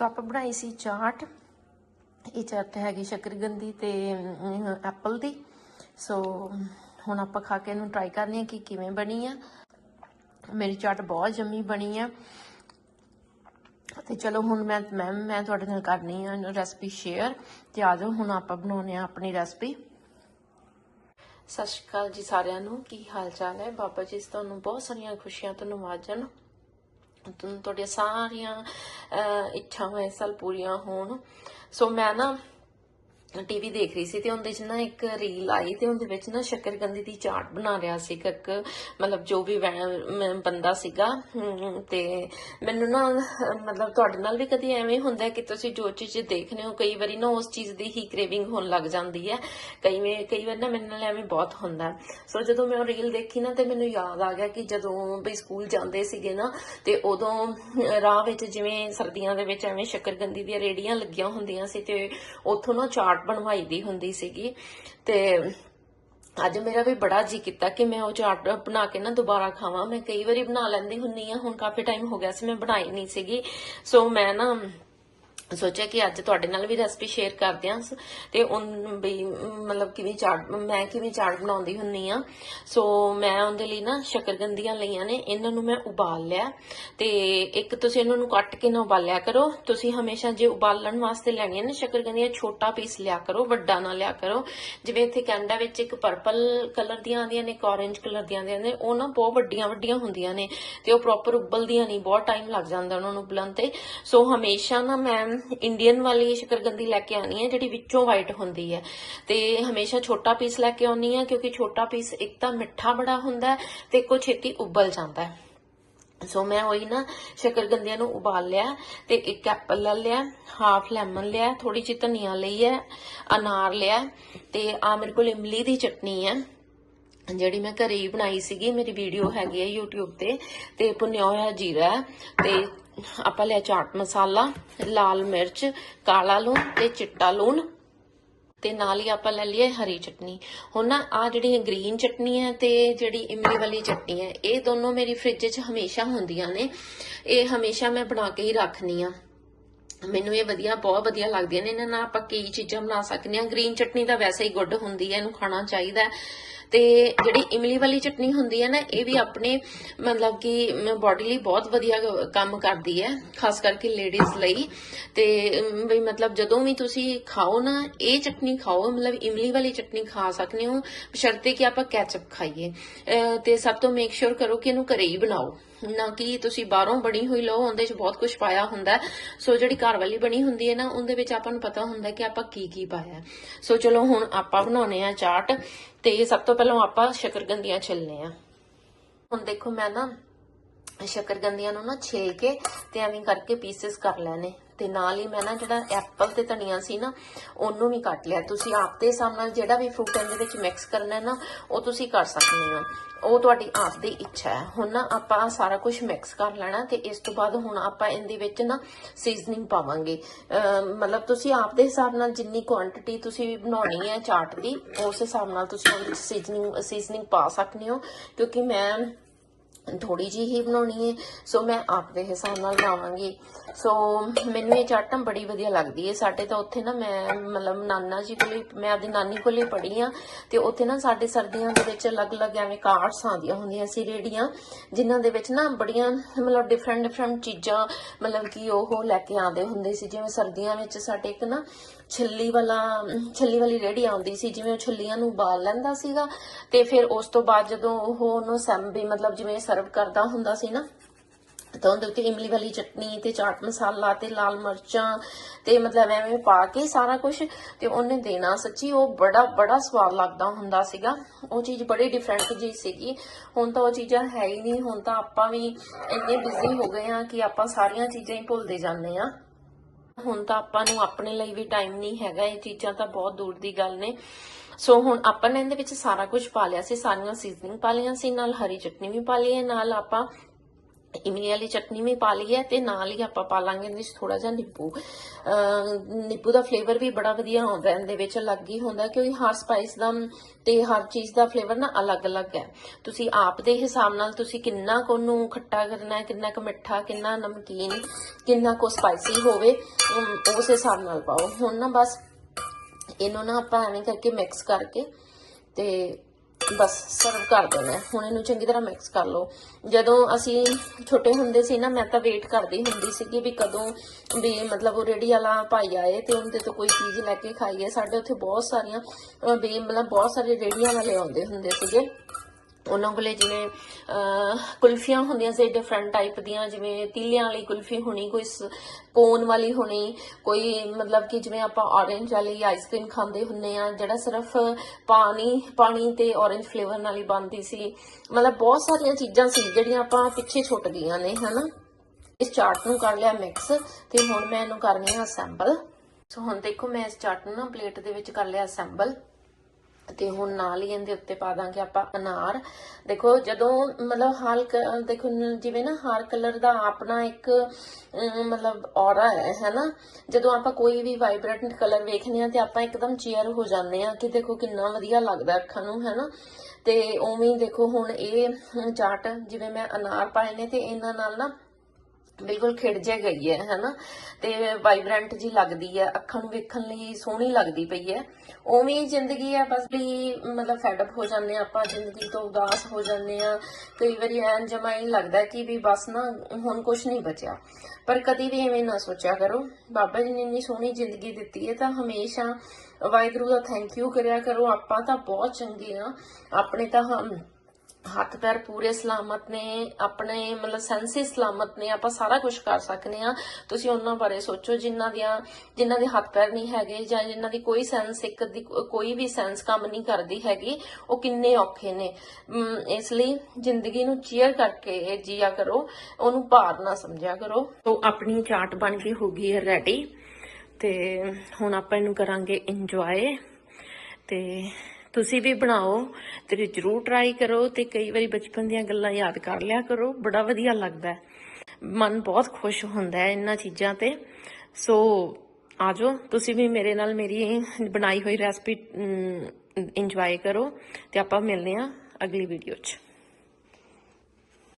ਸੋ ਆਪਾਂ ਬਣਾਈ ਸੀ ਚਾਟ। ਇਹ ਚਾਟ ਹੈਗੀ ਸ਼ਕਰਗੰਦੀ ਤੇ ਐਪਲ ਦੀ। ਸੋ ਹੁਣ ਆਪਾਂ ਖਾ ਕੇ ਇਹਨੂੰ ਟਰਾਈ ਕਰਨੀ ਆ ਕਿ ਕਿਵੇਂ ਬਣੀ ਆ। ਮੇਰੀ ਚਾਟ ਬਹੁਤ ਜੰਮੀ ਬਣੀ ਆ। ਤੇ ਚਲੋ ਹੁਣ ਮੈਂ, ਮੈਮ, ਮੈਂ ਤੁਹਾਡੇ ਨਾਲ ਕਰਨੀ ਆ ਰੈਸਪੀ ਸ਼ੇਅਰ ਤੇ ਆ ਜਾਓ, ਹੁਣ ਆਪਾਂ ਬਣਾਉਣੇ ਆ ਆਪਣੀ ਰੈਸਪੀ ਸਤਿ ਸ਼੍ਰੀ ਅਕਾਲ ਜੀ ਸਾਰਿਆਂ ਨੂੰ। ਕੀ ਹਾਲ ਚਾਲ ਹੈ? ਬਾਬਾ ਜੀ ਤੁਹਾਨੂੰ ਬਹੁਤ ਸਾਰੀਆਂ ਖੁਸ਼ੀਆਂ ਤੋਂ ਨਵਾਜਣ ਤੁਹਾਡੀਆਂ ਸਾਰੀਆਂ ਅਹ, ਇੱਛਾਵਾਂ ਇਸ ਸਾਲ ਪੂਰੀਆਂ ਹੋਣ। ਸੋ ਮੈਂ ਨਾ ਟੀਵੀ ਦੇਖ ਰਹੀ ਸੀ ਤੇ ਉਹਦੇ ਚ ਨਾ ਇੱਕ ਰੀਲ ਆਈ ਤੇ ਉਹਦੇ ਵਿੱਚ ਨਾ ਸ਼ੱਕਰਕੰਦੀ ਦੀ ਚਾਟ ਬਣਾ ਰਿਹਾ ਸੀ ਕੱਕ ਮਤਲਬ ਜੋ ਵੀ ਵੈ- ਮ- ਬੰਦਾ ਸੀਗਾ ਹਮ, ਤੇ ਮੈਨੂੰ ਨਾ ਮਤਲਬ ਤੁਹਾਡੇ ਨਾਲ ਵੀ ਕਦੀ ਐਵੇਂ ਹੁੰਦਾ ਕਿ ਤੁਸੀਂ ਜੋ ਚੀਜ਼ ਦੇਖਦੇ ਹੋ ਕਈ ਵਾਰੀ ਨਾ ਉਸ ਚੀਜ਼ ਦੀ ਹੀ ਕ੍ਰੇਵਿੰਗ ਹੋਣ ਲੱਗ ਜਾਂਦੀ ਹੈ। ਕਈ ਵੇ ਕਈ ਵਾਰ ਨਾ ਮੇਰੇ ਨਾਲ ਐਵੇਂ ਬਹੁਤ ਹੁੰਦਾ। ਸੋ ਜਦੋਂ ਮੈਂ ਉਹ ਰੀਲ ਦੇਖੀ ਨਾ ਤੇ ਮੈਨੂੰ ਯਾਦ ਆ ਗਿਆ ਕਿ ਜਦੋਂ ਵੀ ਸਕੂਲ ਜਾਂਦੇ ਸੀਗੇ ਨਾ ਤੇ ਉਦੋਂ ਰਾਹ ਵਿੱਚ ਜਿਵੇਂ ਸਰਦੀਆਂ ਦੇ ਵਿੱਚ ਐਵੇਂ ਸ਼ੱਕਰਕੰਦੀ ਦੀਆਂ ਰੇੜੀਆਂ ਲੱਗੀਆਂ ਹੁੰਦੀਆਂ ਸੀ ਤੇ ਉੱਥੋਂ ਨਾ ਚਾਟ ਬਣਵਾਈ ਦੀ ਹੁੰਦੀ ਸੀਗੀ ਤੇ ਅੱਜ ਮੇਰਾ ਵੀ ਬੜਾ ਜੀ ਕੀਤਾ ਕਿ ਮੈਂ ਉਹ ਚਾਟ ਬਣਾ ਕੇ ਨਾ ਦੁਬਾਰਾ ਖਾਵਾਂ। ਮੈਂ ਕਈ ਵਾਰੀ ਬਣਾ ਲੈਂਦੀ ਹੁੰਨੀ ਆ ਹੁਣ ਕਾਫੀ ਟਾਈਮ ਹੋ ਗਿਆ ਸੀ, ਮੈਂ ਬਣਾਈ ਨਹੀਂ ਸੀਗੀ। ਸੋ ਮੈਂ ਨਾ ਸੋਚਿਆ ਕਿ ਅੱਜ ਤੁਹਾਡੇ ਨਾਲ ਵੀ ਰੈਸਪੀ ਸ਼ੇਅਰ ਕਰਦੇ ਆਂ ਤੇ ਉਹ ਵੀ, ਮਤਲਬ ਕਿਵੇਂ ਚਾਟ, ਮੈਂ ਕਿਵੇਂ ਚਾਟ ਬਣਾਉਂਦੀ ਹੁੰਨੀ ਆ। ਸੋ ਮੈਂ ਉਹਦੇ ਲਈ ਨਾ ਸ਼ੱਕਰਗੰਦੀਆਂ ਲਈਆਂ ਨੇ। ਇਹਨਾਂ ਨੂੰ ਮੈਂ ਉਬਾਲ ਲਿਆ। ਤੇ ਇੱਕ ਤੁਸੀਂ ਇਹਨਾਂ ਨੂੰ ਕੱਟ ਕੇ ਨਾ ਉਬਾਲਿਆ ਕਰੋ। ਤੁਸੀਂ ਹਮੇਸ਼ਾ ਜੇ ਉਬਾਲਣ ਵਾਸਤੇ ਲੈਣੀਆਂ ਨੇ ਸ਼ੱਕਰਗੰਦੀਆਂ ਛੋਟਾ ਪੀਸ ਲਿਆ ਕਰੋ, ਵੱਡਾ ਨਾ ਲਿਆ ਕਰੋ। ਜਿਵੇਂ ਇੱਥੇ ਕੈਨੇਡਾ ਵਿੱਚ ਇੱਕ ਪਰਪਲ ਕਲਰ ਦੀਆਂ ਆਉਂਦੀਆਂ ਨੇ, ਇੱਕ orange ਕਲਰ ਦੀਆਂ ਆਉਂਦੀਆਂ ਨੇ, ਉਹ ਨਾ ਬਹੁਤ ਵੱਡੀਆਂ ਵੱਡੀਆਂ ਹੁੰਦੀਆਂ ਨੇ। ਤੇ ਉਹ ਪ੍ਰੋਪਰ ਉਬਲਦੀਆਂ ਨਹੀਂ, ਬਹੁਤ ਟਾਈਮ ਲੱਗ ਜਾਂਦਾ ਉਹਨਾਂ ਨੂੰ ਉਬਲਣ ਤੇ। ਸੋ ਹਮੇਸ਼ਾ ਨਾ ਮੈਂ ਇੰਡੀਅਨ ਵਾਲੀ ਸ਼ਕਰਗੰਦੀ ਲੈ ਕੇ ਆਣੀ ਹੈ, ਜਿਹੜੀ ਵਿੱਚੋਂ ਵਾਈਟ ਹੁੰਦੀ ਹੈ। ਤੇ ਹਮੇਸ਼ਾ ਛੋਟਾ ਪੀਸ ਲੈ ਕੇ ਆਉਣੀ ਹੈ, ਕਿਉਂਕਿ ਛੋਟਾ ਪੀਸ ਇੱਕ ਤਾਂ ਮਿੱਠਾ ਬੜਾ ਹੁੰਦਾ ਹੈ ਤੇ ਇੱਕੋ ਛੇਤੀ ਉਬਲ ਜਾਂਦਾ ਹੈ। ਸੋ ਮੈਂ ਉਹੀ ਨਾ ਸ਼ਕਰਗੰਦੀਆਂ ਨੂੰ ਉਬਾਲ ਲਿਆ ਤੇ ਇੱਕ ਐਪਲ ਲੈ ਲਿਆ ਹਾਫ ਲੈਮਨ ਲਿਆ ਥੋੜੀ ਜਿਹੀ ਧਨੀਆ ਲਈ ਹੈ, ਅਨਾਰ ਲਿਆ ਤੇ ਆ ਮੇਰੇ ਕੋਲ ਇਮਲੀ ਦੀ ਚਟਨੀ ਹੈ। ਜਿਹੜੀ ਮੈਂ ਘਰੇ ਹੀ ਬਣਾਈ ਸੀਗੀ, ਮੇਰੀ ਵੀਡੀਓ ਹੈਗੀ ਹੈ YouTube ਤੇ ਤੇ ਭੁੰਨਿਆ ਹੋਇਆ ਜੀਰਾ ਹੈ, ਤੇ ਆਪਾਂ ਲਿਆ ਚਾਟ ਮਸਾਲਾ, ਲਾਲ ਮਿਰਚ, ਕਾਲਾ ਲੂਣ ਤੇ ਚਿੱਟਾ ਲੂਣ, ਤੇ ਨਾਲ ਹੀ ਆਪਾਂ ਲੈ ਲਈਏ ਹਰੀ ਚਟਨੀ। ਹੁਣ ਨਾ ਆ ਜਿਹੜੀ ਗ੍ਰੀਨ ਚਟਨੀ ਹੈ ਤੇ ਜਿਹੜੀ ਇਮਲੀ ਵਾਲੀ ਚਟਨੀ ਹੈ, ਇਹ ਦੋਨੋਂ ਮੇਰੀ ਫ੍ਰਿਜ 'ਚ ਹਮੇਸ਼ਾ ਹੁੰਦੀਆਂ ਨੇ। ਇਹ ਹਮੇਸ਼ਾ ਮੈਂ ਬਣਾ ਕੇ ਹੀ ਰੱਖਨੀ ਆ ਮੈਨੂੰ ਇਹ ਵਧੀਆ ਬਹੁਤ ਵਧੀਆ ਲੱਗਦੀਆਂ ਨੇ ਇਹਨਾਂ ਨਾਲ ਆਪਾਂ ਕਈ ਚੀਜ਼ਾਂ ਬਣਾ ਸਕਦੇ ਹਾਂ। ਗ੍ਰੀਨ ਚਟਨੀ ਤਾਂ ਵੈਸੇ ਹੀ ਗੁੱਡ ਹੁੰਦੀ ਹੈ ਇਹਨੂੰ ਖਾਣਾ ਚਾਹੀਦਾ ਹੈ। ਤੇ ਜਿਹੜੀ ਇਮਲੀ ਵਾਲੀ ਚਟਨੀ ਹੁੰਦੀ ਹੈ ਨਾ ਇਹ ਵੀ ਆਪਣੇ ਮਤਲਬ ਕਿ ਬਾਡੀ ਲਈ ਬਹੁਤ ਵਧੀਆ ਕੰਮ ਕਰਦੀ ਹੈ ਖਾਸ ਕਰਕੇ ਲੇਡੀਜ਼ ਲਈ। ਤੇ ਵੀ ਮਤਲਬ ਜਦੋਂ ਵੀ ਤੁਸੀਂ ਖਾਓ ਨਾ ਇਹ ਚਟਨੀ ਖਾਓ ਮਤਲਬ ਇਮਲੀ ਵਾਲੀ ਚਟਨੀ ਖਾ ਸਕਦੇ ਹੋ। ਬਸ਼ਰਤੇ ਕਿ ਆਪਾਂ ਕੈਚਅਪ ਖਾਈਏ। ਅਹ, ਤੇ ਸਭ ਤੋਂ ਮੇਕ ਸ਼ੋਰ ਕਰੋ ਕਿ ਇਹਨੂੰ ਘਰੇ ਹੀ ਬਣਾਓ। ਨਾ ਕਿ ਤੁਸੀਂ ਬਾਹਰੋਂ ਬਣੀ ਹੋਈ ਲਓ, ਉਹਦੇ 'ਚ ਬਹੁਤ ਕੁਝ ਪਾਇਆ ਹੁੰਦਾ ਸੋ ਜਿਹੜੀ ਘਰ ਵਾਲੀ ਬਣੀ ਹੁੰਦੀ ਹੈ ਨਾ, ਉਹਦੇ ਵਿੱਚ ਆਪਾਂ ਨੂੰ ਪਤਾ ਹੁੰਦਾ ਕਿ ਆਪਾਂ ਕੀ ਕੀ ਪਾਇਆ ਸੋ ਚਲੋ ਹੁਣ ਆਪਾਂ ਬਣਾਉਣੇ ਆ ਚਾਟ, ਤੇ ਸਭ ਤੋਂ ਪਹਿਲਾਂ ਆਪਾਂ ਸ਼ਕਰਗੰਦੀਆਂ ਛਿੱਲਨੇ ਆ। ਹੁਣ ਦੇਖੋ ਮੈਂ ਨਾ ਸ਼ਕਰਗੰਦੀਆਂ ਨੂੰ ਨਾ ਛਿਲ ਕੇ ਤੇ ਐਵੇਂ ਕਰਕੇ ਪੀਸਸ ਕਰ ਲੈਣੇ। ਤੇ ਨਾਲ ਹੀ ਮੈਂ ਨਾ ਜਿਹੜਾ ਐਪਲ ਤੇ ਧਨੀਆ ਸੀ ਨਾ, ਉਹਨੂੰ ਵੀ ਕੱਟ ਲਿਆ। ਤੁਸੀਂ ਆਪ ਦੇ ਹਿਸਾਬ ਨਾਲ ਜਿਹੜਾ ਵੀ ਫਰੂਟ ਇਹਦੇ ਵਿੱਚ ਮਿਕਸ ਕਰਨਾ ਹੈ ਨਾ, ਉਹ ਤੁਸੀਂ ਕਰ ਸਕਦੇ ਹੋ। ਉਹ ਤੁਹਾਡੀ ਆਪ ਦੀ ਇੱਛਾ ਹੈ। ਹੁਣ ਨਾ ਆਪਾਂ ਸਾਰਾ ਕੁਝ ਮਿਕਸ ਕਰ ਲੈਣਾ ਤੇ ਇਸ ਤੋਂ ਬਾਅਦ ਹੁਣ ਆਪਾਂ ਇਹਦੇ ਵਿੱਚ ਨਾ ਸੀਜ਼ਨਿੰਗ ਪਾਵਾਂਗੇ। ਮਤਲਬ ਤੁਸੀਂ ਆਪ ਦੇ ਹਿਸਾਬ ਨਾਲ ਜਿੰਨੀ ਕੁਆਂਟੀਟੀ ਤੁਸੀਂ ਬਣਾਉਣੀ ਹੈ ਚਾਟ ਦੀ, ਉਸ ਹਿਸਾਬ ਨਾਲ ਤੁਸੀਂ ਸੀਜ਼ਨਿੰਗ ਸੀਜ਼ਨਿੰਗ ਪਾ ਸਕਦੇ ਹੋ। ਕਿਉਂਕਿ ਮੈਂ ਥੋੜੀ ਜੀ ਹੀ ਬਣਾਉਣੀ ਹੈ ਸੋ ਮੈਂ ਆਪ ਦੇ ਹਿਸਾਬ ਨਾਲ ਬਣਾਵਾਂਗੀ। ਸੋ ਮੈਨੂੰ ਇਹ ਚਾਟਮ ਬੜੀ ਵਧੀਆ ਲੱਗਦੀ ਹੈ ਸਾਡੇ ਤਾਂ ਉੱਥੇ ਨਾ ਮੈਂ, ਮਤਲਬ ਨਾਨਾ ਜੀ ਕੋਲੇ ਮੈਂ ਆਪਦੀ ਨਾਨੀ ਕੋਲੇ ਪੜ੍ਹੀ ਆ। ਤੇ ਉੱਥੇ ਨਾ ਸਾਡੇ ਸਰਦੀਆਂ ਦੇ ਵਿੱਚ ਅਲੱਗ-ਅਲੱਗ ਐਵੇਂ ਕਾਰਟਸ ਆਉਂਦੀਆਂ ਹੁੰਦੀਆਂ ਸੀ ਰੇੜੀਆਂ, ਜਿਨ੍ਹਾਂ ਦੇ ਵਿੱਚ ਨਾ ਬੜੀਆਂ, ਮਤਲਬ ਡਿਫਰੈਂਟ ਡਿਫਰੈਂਟ ਚੀਜ਼ਾਂ, ਮਤਲਬ ਕਿ ਉਹ ਲੈ ਕੇ ਆਉਂਦੇ ਹੁੰਦੇ ਸੀ। ਜਿਵੇਂ ਸਰਦੀਆਂ ਵਿੱਚ ਸਾਡੇ ਇੱਕ ਨਾ ਛੱਲੀ ਵਾਲਾ, ਛੱਲੀ ਵਾਲੀ ਰੇੜੀ ਆਉਂਦੀ ਸੀ, ਜਿਵੇਂ ਉਹ ਛੱਲੀਆਂ ਨੂੰ ਉਬਾਲ ਲੈਂਦਾ ਸੀਗਾ, ਤੇ ਫਿਰ ਉਸ ਤੋਂ ਬਾਅਦ ਜਦੋਂ ਉਹ ਉਹਨੂੰ ਸੈਂਬੀ ਮਤਲਬ ਜਿਵੇਂ ਸਰਵ ਕਰਦਾ ਹੁੰਦਾ ਸੀ ਨਾ, ਤਾਂ ਉਹਦੇ ਉੱਤੇ ਇਮਲੀ ਵਾਲੀ ਚਟਨੀ ਤੇ ਚਾਟ ਮਸਾਲਾ ਤੇ ਲਾਲ ਮਿਰਚਾਂ ਤੇ ਮਤਲਬ ਐਵੇਂ ਪਾ ਕੇ ਸਾਰਾ ਕੁਝ ਤੇ ਉਹਨੇ ਦੇਣਾ ਸੱਚੀ, ਉਹ ਬੜਾ ਬੜਾ ਸਵਾਦ ਲੱਗਦਾ ਹੁੰਦਾ ਸੀਗਾ। ਉਹ ਚੀਜ਼ ਬੜੀ ਡਿਫਰੈਂਟ ਜੀ ਸੀਗੀ। ਹੁਣ ਤਾਂ ਉਹ ਚੀਜ਼ਾਂ ਹੈ ਹੀ ਨਹੀਂ, ਹੁਣ ਤਾਂ ਆਪਾਂ ਵੀ ਇੰਨੇ ਬਿਜ਼ੀ ਹੋ ਗਏ ਆ ਕਿ ਆਪਾਂ ਸਾਰੀਆਂ ਚੀਜ਼ਾਂ ਹੀ ਭੁੱਲਦੇ ਜਾਂਦੇ ਆ ਹੁਣ ਤਾਂ ਆਪਾਂ ਨੂੰ ਆਪਣੇ ਲਈ ਵੀ ਟਾਈਮ ਨਹੀਂ ਹੈਗਾ, ਇਹ ਚੀਜ਼ਾਂ ਤਾਂ ਬਹੁਤ ਦੂਰ ਦੀ ਗੱਲ ਨੇ। ਸੋ ਹੁਣ ਆਪਾਂ ਨੇ ਇਹਦੇ ਵਿੱਚ ਸਾਰਾ ਕੁਝ ਪਾ ਲਿਆ ਸੀ, ਸਾਰੀਆਂ ਸੀਜ਼ਨਿੰਗ ਪਾ ਲਈਆਂ ਸੀ, ਨਾਲ ਹਰੀ ਚਟਨੀ ਵੀ ਪਾ ਲਈ ਹੈ, ਨਾਲ ਆਪਾਂ ਇਮਲੀ ਵਾਲੀ ਚਟਨੀ ਵੀ ਪਾ ਲਈ ਹੈ ਤੇ ਨਾਲ ਹੀ ਆਪਾਂ ਪਾ ਲਾਂਗੇ ਇਹਦੇ ਵਿੱਚ ਥੋੜਾ ਜਿਹਾ ਨਿੰਬੂ। ਨਿੰਬੂ ਦਾ ਫਲੇਵਰ ਵੀ ਬੜਾ ਵਧੀਆ ਆਉਂਦਾ ਇਹਦੇ ਵਿੱਚ ਅਲੱਗ ਹੀ ਹੁੰਦਾ ਕਿਉਂਕਿ ਹਰ ਸਪਾਈਸ ਦਾ ਤੇ ਹਰ ਚੀਜ਼ ਦਾ ਫਲੇਵਰ ਨਾ ਅਲੱਗ-ਅਲੱਗ ਹੈ। ਤੁਸੀਂ ਆਪ ਦੇ ਹਿਸਾਬ ਨਾਲ ਤੁਸੀਂ ਕਿੰਨਾ ਕੁ ਉਹਨੂੰ ਖੱਟਾ ਕਰਨਾ ਹੈ, ਕਿੰਨਾ ਕੁ ਮਿੱਠਾ, ਕਿੰਨਾ ਨਮਕੀਨ, ਕਿੰਨਾ ਕੁ ਸਪਾਈਸੀ ਹੋਵੇ ਉਸ ਹਿਸਾਬ ਨਾਲ ਪਾਓ। ਹੁਣ ਨਾ ਬਸ ਇਹਨੂੰ ਨਾ ਆਪਾਂ ਐਵੇਂ ਕਰਕੇ ਮਿਕਸ ਕਰਕੇ ਤੇ ਬਸ ਸਰਵ ਕਰ ਦੇਣਾ ਹੁਣ ਇਹਨੂੰ ਚੰਗੀ ਤਰ੍ਹਾਂ ਮਿਕਸ ਕਰ ਲਓ। ਜਦੋਂ ਅਸੀਂ ਛੋਟੇ ਹੁੰਦੇ ਸੀ ਨਾ, ਮੈਂ ਤਾਂ ਵੇਟ ਕਰਦੀ ਹੁੰਦੀ ਸੀ ਕਿ ਵੀ ਕਦੋਂ ਵੀ ਮਤਲਬ ਉਹ ਰੇੜੀ ਵਾਲਾ ਭਾਈ ਆਏ ਤੇ ਉਹਦੇ ਤੋਂ ਕੋਈ ਚੀਜ਼ ਲੈ ਕੇ ਖਾਈਏ। ਸਾਡੇ ਉੱਥੇ ਬਹੁਤ ਸਾਰੀਆਂ ਵੀ ਮਤਲਬ ਬਹੁਤ ਸਾਰੇ ਰੇੜੀਆਂ ਵਾਲੇ ਆਉਂਦੇ ਹੁੰਦੇ ਸੀਗੇ। ਉਹਨਾਂ ਕੋਲੇ ਜਿਵੇਂ ਕੁਲਫੀਆਂ ਹੁੰਦੀਆਂ ਸੀ ਡਿਫਰੈਂਟ ਟਾਈਪ ਦੀਆਂ, ਜਿਵੇਂ ਤੀਲਿਆਂ ਵਾਲੀ ਕੁਲਫੀ ਹੋਣੀ, ਕੋਈ ਕੋਨ ਵਾਲੀ ਹੋਣੀ, ਕੋਈ ਮਤਲਬ ਕਿ ਜਿਵੇਂ ਆਪਾਂ ਔਰੇਂਜ ਵਾਲੀ ਆਈਸਕ੍ਰੀਮ ਖਾਂਦੇ ਹੁੰਨੇ ਆ ਜਿਹੜਾ ਸਿਰਫ ਪਾਣੀ ਪਾਣੀ ਤੇ ਔਰੇਂਜ ਫਲੇਵਰ ਨਾਲ ਹੀ ਬਣਦੀ ਸੀ। ਮਤਲਬ ਬਹੁਤ ਸਾਰੀਆਂ ਚੀਜ਼ਾਂ ਸੀ, ਜਿਹੜੀਆਂ ਆਪਾਂ ਪਿੱਛੇ ਛੁੱਟ ਗਈਆਂ ਨੇ, ਹਨਾ? ਇਸ ਚਾਟ ਨੂੰ ਕਰ ਲਿਆ ਮਿਕਸ ਤੇ ਹੁਣ ਮੈਂ ਇਹਨੂੰ ਕਰਨੀ ਆ ਅਸੈਂਬਲ ਸੋ ਹੁਣ ਦੇਖੋ, ਮੈਂ ਇਸ ਚਾਟ ਨੂੰ ਨਾ ਪਲੇਟ ਦੇ ਵਿੱਚ ਕਰ ਲਿਆ ਅਸੈਂਬਲ ਤੇ ਹੁਣ ਨਾਲ ਹੀ ਇਹਦੇ ਉੱਤੇ ਪਾ ਦਾਂਗੇ ਆਪਾਂ ਅਨਾਰ। ਦੇਖੋ, ਜਦੋਂ ਮਤਲਬ ਹਾਲ ਦੇਖੋ ਜਿਵੇਂ ਨਾ ਹਰ ਕਲਰ ਦਾ ਆਪਣਾ ਇੱਕ ਮਤਲਬ ਔਰਾ ਹੈ, ਹੈਨਾ? ਜਦੋਂ ਆਪਾਂ ਕੋਈ ਵੀ ਵਾਈਬ੍ਰੈਂਟ ਕਲਰ ਵੇਖਨੇ ਆ ਤੇ ਆਪਾਂ ਇੱਕਦਮ ਚੇਅਰ ਹੋ ਜਾਂਦੇ ਆ ਕਿ ਦੇਖੋ ਕਿੰਨਾ ਵਧੀਆ ਲੱਗਦਾ ਅੱਖਾਂ ਨੂੰ, ਹੈਨਾ? ਤੇ ਉਵੇਂ ਦੇਖੋ ਹੁਣ ਇਹ ਚਾਟ ਜਿਵੇਂ ਮੈਂ ਅਨਾਰ ਪਾਏ ਨੇ ਤੇ ਇਹਨਾਂ ਨਾਲ ਨਾ ਬਿਲਕੁਲ ਖਿੜ ਜੇ ਗਈ ਹੈ, ਹਨਾ? ਤੇ ਵਾਈਬ੍ਰੈਂਟ ਜੀ ਲੱਗਦੀ ਹੈ, ਅੱਖਾਂ ਨੂੰ ਵੇਖਣ ਲਈ ਸੋਹਣੀ ਲੱਗਦੀ ਪਈ ਹੈ। ਉਵੇਂ ਹੀ ਜ਼ਿੰਦਗੀ ਹੈ, ਬਸ ਵੀ ਮਤਲਬ ਫੈਡਅਪ ਹੋ ਜਾਂਦੇ ਆ ਆਪਾਂ, ਜ਼ਿੰਦਗੀ ਤੋਂ ਉਦਾਸ ਹੋ ਜਾਂਦੇ ਆ ਕਈ ਵਾਰੀ ਐਨ ਜਮਾ ਲੱਗਦਾ ਕਿ ਵੀ ਬਸ ਨਾ, ਹੁਣ ਕੁਝ ਨਹੀਂ ਬਚਿਆ। ਪਰ ਕਦੀ ਵੀ ਐਵੇਂ ਨਾ ਸੋਚਿਆ ਕਰੋ। ਬਾਬਾ ਜੀ ਨੇ ਇੰਨੀ ਸੋਹਣੀ ਜ਼ਿੰਦਗੀ ਦਿੱਤੀ ਹੈ, ਤਾਂ ਹਮੇਸ਼ਾ ਵਾਹਿਗੁਰੂ ਦਾ ਥੈਂਕ ਯੂ ਕਰਿਆ ਕਰੋ। ਆਪਾਂ ਤਾਂ ਬਹੁਤ ਚੰਗੇ ਆ ਆਪਣੇ ਤਾਂ ਹਮ ਹੱਥ ਪੈਰ ਪੂਰੇ ਸਲਾਮਤ ਨੇ, ਆਪਣੇ ਮਤਲਬ ਸੈਂਸਸ ਸਲਾਮਤ ਨੇ, ਆਪਾਂ ਸਾਰਾ ਕੁਝ ਕਰ ਸਕਨੇ ਆ ਤੁਸੀਂ ਉਹਨਾਂ ਬਾਰੇ ਸੋਚੋ, ਜਿਨ੍ਹਾਂ ਦੀਆਂ, ਜਿਨ੍ਹਾਂ ਦੇ ਹੱਥ ਪੈਰ ਨਹੀਂ ਹੈਗੇ ਜਾਂ ਜਿਨ੍ਹਾਂ ਦੀ ਕੋਈ ਸੈਂਸ ਇੱਕ ਦੀ ਕੋਈ ਵੀ ਸੈਂਸ ਕੰਮ ਨਹੀਂ ਕਰਦੀ ਹੈਗੀ, ਉਹ ਕਿੰਨੇ ਔਖੇ ਨੇ। ਇਸ ਲਈ ਜ਼ਿੰਦਗੀ ਨੂੰ ਚੀਅਰ ਕਰਕੇ ਜੀਆ ਕਰੋ, ਉਹਨੂੰ ਭਾਰ ਨਾ ਸਮਝਿਆ ਕਰੋ। ਤੋਂ ਆਪਣੀ ਚਾਟ ਬਣ ਕੇ ਹੋ ਗਈ ਹੈ ਰੈਡੀ ਤੇ ਹੁਣ ਆਪਾਂ ਇਹਨੂੰ ਕਰਾਂਗੇ ਇੰਜੋਏ ਤੇ ਤੁਸੀਂ ਵੀ ਬਣਾਓ ਤੇ ਜਰੂਰ ਟਰਾਈ ਕਰੋ ਤੇ ਕਈ ਵਾਰੀ ਬਚਪਨ ਦੀਆਂ ਗੱਲਾਂ ਯਾਦ ਕਰ ਲਿਆ ਕਰੋ, ਬੜਾ ਵਧੀਆ ਲੱਗਦਾ ਮਨ ਬਹੁਤ ਖੁਸ਼ ਹੁੰਦਾ ਹੈ ਇਹਨਾਂ ਚੀਜ਼ਾਂ ਤੇ। ਸੋ ਆਜੋ, ਤੁਸੀਂ ਵੀ ਮੇਰੇ ਨਾਲ ਮੇਰੀ ਬਣਾਈ ਹੋਈ ਰੈਸਪੀ ਇੰਜੋਏ ਕਰੋ ਤੇ ਆਪਾਂ ਮਿਲਦੇ ਹਾਂ ਅਗਲੀ ਵੀਡੀਓ 'ਚ।